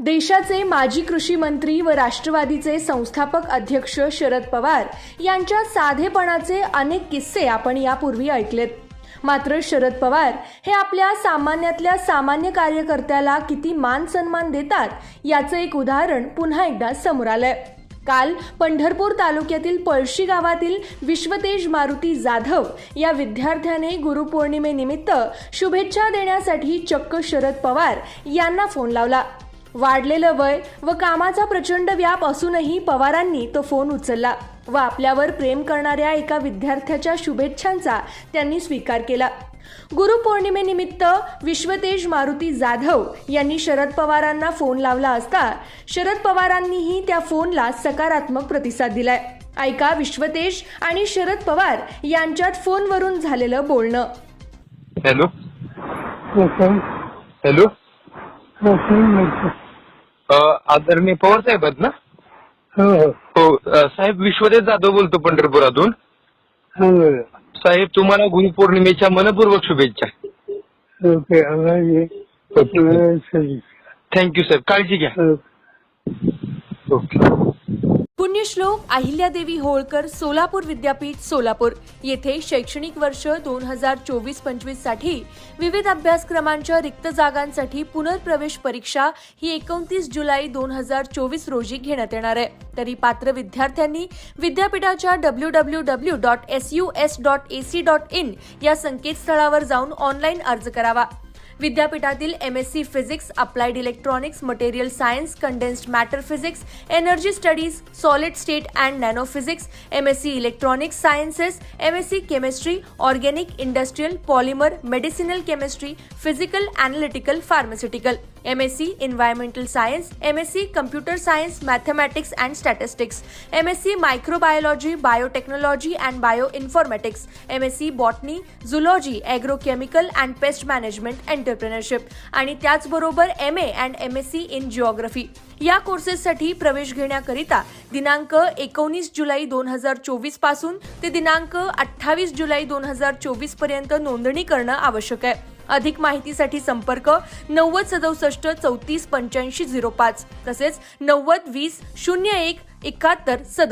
देशाचे माजी कृषी मंत्री व राष्ट्रवादीचे संस्थापक अध्यक्ष शरद पवार यांच्या साधेपणाचे अनेक किस्से आपण यापूर्वी ऐकलेत. मात्र शरद पवार हे आपल्या सामान्यातल्या सामान्य कार्यकर्त्याला किती मान सन्मान देतात याचं एक उदाहरण पुन्हा एकदा समोर आलंय. काल पंढरपूर तालुक्यातील पळशी गावातील विश्वतेज मारुती जाधव या विद्यार्थ्याने गुरुपौर्णिमेनिमित्त शुभेच्छा देण्यासाठी चक्क शरद पवार यांना फोन लावला. वाढलेलं वय व कामाचा प्रचंड व्याप असूनही पवारांनी तो फोन उचलला व आपल्यावर प्रेम करणाऱ्या एका विद्यार्थ्याच्या शुभेच्छांचा त्यांनी स्वीकार केला. गुरुपौर्णिमेनिमित्त विश्वतेज मारुती जाधव यांनी शरद पवारांना फोन लावला असता शरद पवारांनीही त्या फोनला सकारात्मक प्रतिसाद दिलाय. ऐका विश्वतेज आणि शरद पवार यांच्यात फोनवरून झालेलं बोलणं. हॅलो. हॅलो. आदरणीय पवार साहेब आहेत ना? हो, हो साहेब विश्वदेव जाधव बोलतो पंढरपुरातून. साहेब तुम्हाला गुरुपौर्णिमेच्या मनपूर्वक शुभेच्छा. सर- थँक्यू साहेब काळजी घ्या. ओके. पुण्यश्लोक अहिल्यादेवी होळकर सोलापूर विद्यापीठ सोलापूर. येथे शैक्षणिक वर्ष दोन हजार चोवीस पंचवीससाठी विविध अभ्यासक्रमांच्या रिक्त जागांसाठी पुनर्प्रवेश परीक्षा ही एकोणतीस जुलै दोन हजार चोवीस रोजी घेण्यात येणार आहे. तरी पात्र विद्यार्थ्यांनी विद्यापीठाच्या W W W dot S U S dot A C dot in या संकेतस्थळावर जाऊन ऑनलाईन अर्ज करावा. विद्यापीठातील M S C physics applied electronics material science condensed matter physics energy studies solid state and nano physics M S C electronics sciences M S C chemistry organic industrial polymer medicinal chemistry physical analytical pharmaceutical M S C environmental science M S C computer science mathematics and statistics M S C microbiology biotechnology and bio informatics M S C botany zoology agrochemical and pest management entrepreneurship आणि त्याचबरोबर M A and M S C in geography या कोर्सेससाठी प्रवेश घेण्याकरिता दिनांक एकोणीस जुलै दोन हजार चोवीसपासून ते दिनांक अठ्ठावीस जुलै दोन हजार चोवीसपर्यंत नोंदणी करणं आवश्यक आहे. अधिक माहितीसाठी संपर्क नव्वद सदुसष्ट चौतीस पंच्याऐंशी झिरो पाच. तसेच नव्वद वीस शून्य एक एकाहत्तर सदो